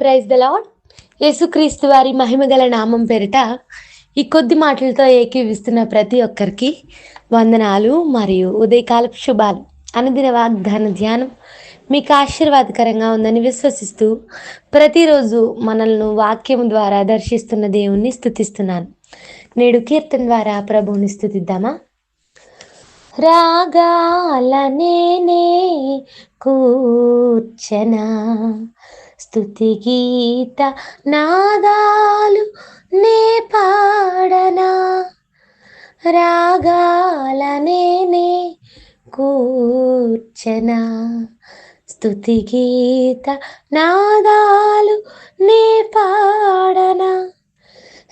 Praise the lord యేసుక్రీస్తు వారి మహిమగల నామం పేరిట ఈ కొద్ది మాటలతో ఏకీవిస్తున్న ప్రతి ఒక్కరికి వందనాలు మరియు ఉదయకాలపు శుభాలు. అనుదిన వాగ్దాన ధ్యానం మీకు ఆశీర్వాదకరంగా ఉందని విశ్వసిస్తూ ప్రతిరోజు మనల్ని వాక్యం ద్వారా దర్శిస్తున్న దేవుణ్ణి స్థుతిస్తున్నాను నేడు కీర్తన ద్వారా ప్రభువుని స్థుతిద్దామా రాగాలనేనే కూర్చనా? స్థుతి గీత నాదాలు నే పాడనా? రాగాలనేనే కూర్చనా? స్థుతి గీత నాదాలు నే పాడనా?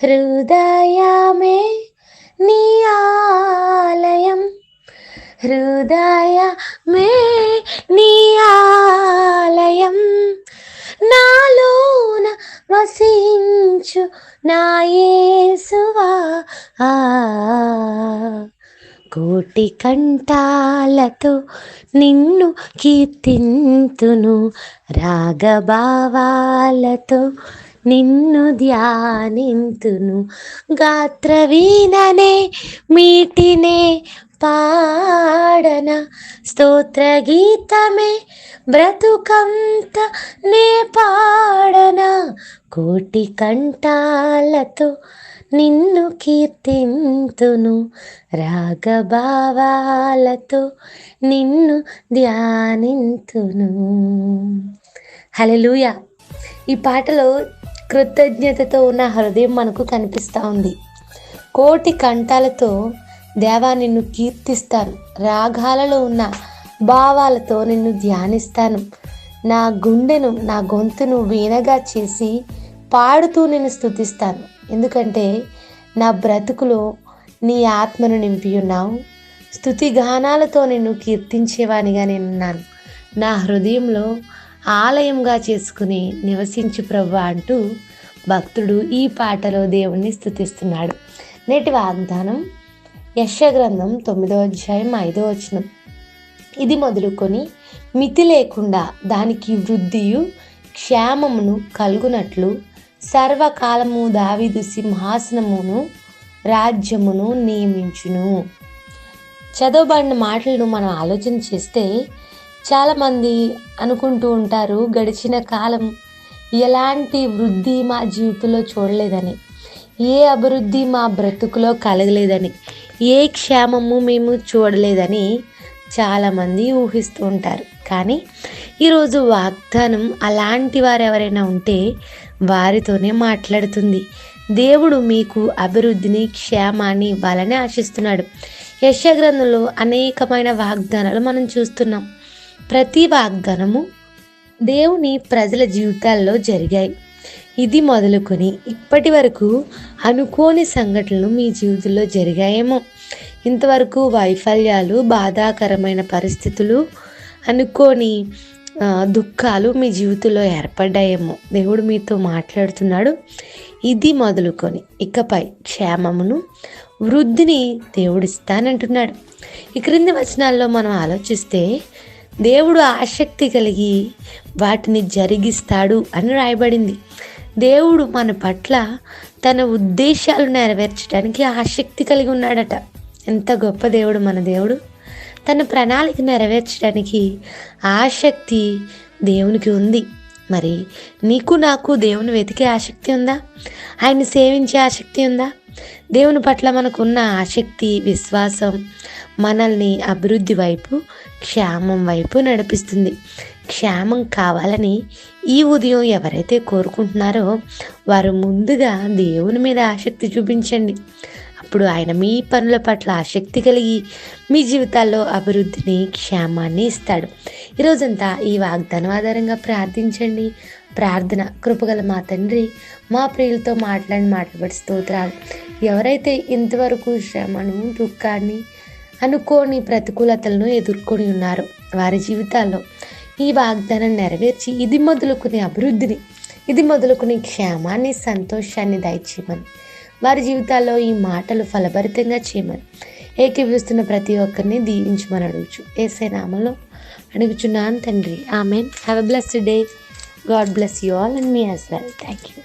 హృదయమే నీ ఆలయం హృదయమే నీ ఆలయం. నాలోన వసించు నా యేసువా. కోటి కంఠాలతో నిన్ను కీర్తింతును రాగభావాలతో నిన్ను ధ్యానింతును. గాత్రవీణనే మీటినే పాడన? స్తోత్ర గీతమే బ్రతుకంత నే పాడన? కోటి కంఠాలతో నిన్ను కీర్తింతును. రాగభావాలతో నిన్ను ధ్యానింతును. హలెలూయ ఈ పాటలో కృతజ్ఞతతో ఉన్న హృదయం మనకు కనిపిస్తూ ఉంది. కోటి కంఠాలతో దేవా నిన్ను కీర్తిస్తాను. రాగాలలో ఉన్న భావాలతో నిన్ను ధ్యానిస్తాను. నా గుండెను నా గొంతును వీణగా చేసి పాడుతూ నేను స్థుతిస్తాను ఎందుకంటే నా బ్రతుకులో నీ ఆత్మను నింపి ఉన్నావు. స్థుతి గానాలతో నిన్ను కీర్తించేవానిగా నేనున్నాను. నా హృదయంలో ఆలయంగా చేసుకుని నివసించు ప్రభు అంటూ భక్తుడు ఈ పాటలో దేవుణ్ణి స్థుతిస్తున్నాడు నేటి వాగ్దానం యశగ్రంథం తొమ్మిదో అధ్యాయం ఐదో వచనం. ఇది మొదలుకొని మితి లేకుండా దానికి వృద్ధియు క్షేమమును కలుగునట్లు సర్వకాలము దావిదు సింహాసనమును రాజ్యమును నియమించును. చదవబడిన మాటలను మనం ఆలోచన చేస్తే చాలామంది అనుకుంటూ ఉంటారు గడిచిన కాలం ఎలాంటి వృద్ధి మా జీవితంలో చూడలేదని. ఏ అభివృద్ధి మా బ్రతుకులో కలగలేదని. ఏ క్షేమము మేము చూడలేదని చాలామంది ఊహిస్తూ ఉంటారు. కానీ ఈరోజు వాగ్దానం అలాంటి వారు ఎవరైనా ఉంటే వారితోనే మాట్లాడుతుంది. దేవుడు మీకు అభివృద్ధిని క్షేమాన్ని ఇవ్వాలని ఆశిస్తున్నాడు. యశగ్రంథంలో అనేకమైన వాగ్దానాలు మనం చూస్తున్నాం. ప్రతి వాగ్దానము దేవుని ప్రజల జీవితాల్లో జరిగాయి. ఇది మొదలుకొని ఇప్పటి వరకు అనుకోని సంఘటనలు మీ జీవితంలో జరిగాయేమో. ఇంతవరకు వైఫల్యాలు బాధాకరమైన పరిస్థితులు అనుకోని దుఃఖాలు మీ జీవితంలో ఏర్పడ్డాయేమో. దేవుడు మీతో మాట్లాడుతున్నాడు. ఇది మొదలుకొని ఇకపై క్షేమమును వృద్ధిని దేవుడిస్తానంటున్నాడు. ఈ క్రింది వచనాల్లో మనం ఆలోచిస్తే దేవుడు ఆసక్తి కలిగి వాటిని జరిగిస్తాడు అని రాయబడింది. దేవుడు మన పట్ల తన ఉద్దేశాలు నెరవేర్చడానికి ఆసక్తి కలిగి ఉన్నాడట. ఎంత గొప్ప దేవుడు మన దేవుడు. తన ప్రణాళిక నెరవేర్చడానికి ఆసక్తి దేవునికి ఉంది. మరి నీకు నాకు దేవుని వెతికే ఆసక్తి ఉందా? ఆయన్ని సేవించే ఆసక్తి ఉందా? దేవుని పట్ల మనకున్న ఆసక్తి విశ్వాసం మనల్ని అభివృద్ధి వైపు క్షేమం వైపు నడిపిస్తుంది. క్షేమం కావాలని ఈ ఉదయం ఎవరైతే కోరుకుంటున్నారో వారు ముందుగా దేవుని మీద ఆసక్తి చూపించండి. అప్పుడు ఆయన మీ పనుల పట్ల ఆసక్తి కలిగి మీ జీవితాల్లో అభివృద్ధిని క్షేమాన్ని ఇస్తాడు. ఈరోజంతా ఈ వాగ్దానం ఆధారంగా ప్రార్థించండి. ప్రార్థన కృపగల మా తండ్రి మా ప్రియులతో మాట్లాడి మాట్లాడి స్తోత్రాలు. ఎవరైతే ఇంతవరకు శ్రమను దుఃఖాన్ని అనుకోని ప్రతికూలతలను ఎదుర్కొని ఉన్నారో వారి జీవితాల్లో ఈ వాగ్దానం నెరవేర్చి ఇది మొదలుకునే అభివృద్ధిని ఇది మొదలుకునే క్షేమాన్ని సంతోషాన్ని దయచేయమని వారి జీవితాల్లో ఈ మాటలు ఫలభరితంగా చేయమని ఏకీవిస్తున్న ప్రతి ఒక్కరిని దీవించమని అడుగుచు. ఏసే నామలో అడుగుచున్నాను తండ్రి. Amen. Have a blessed day God bless you all and me as well thank you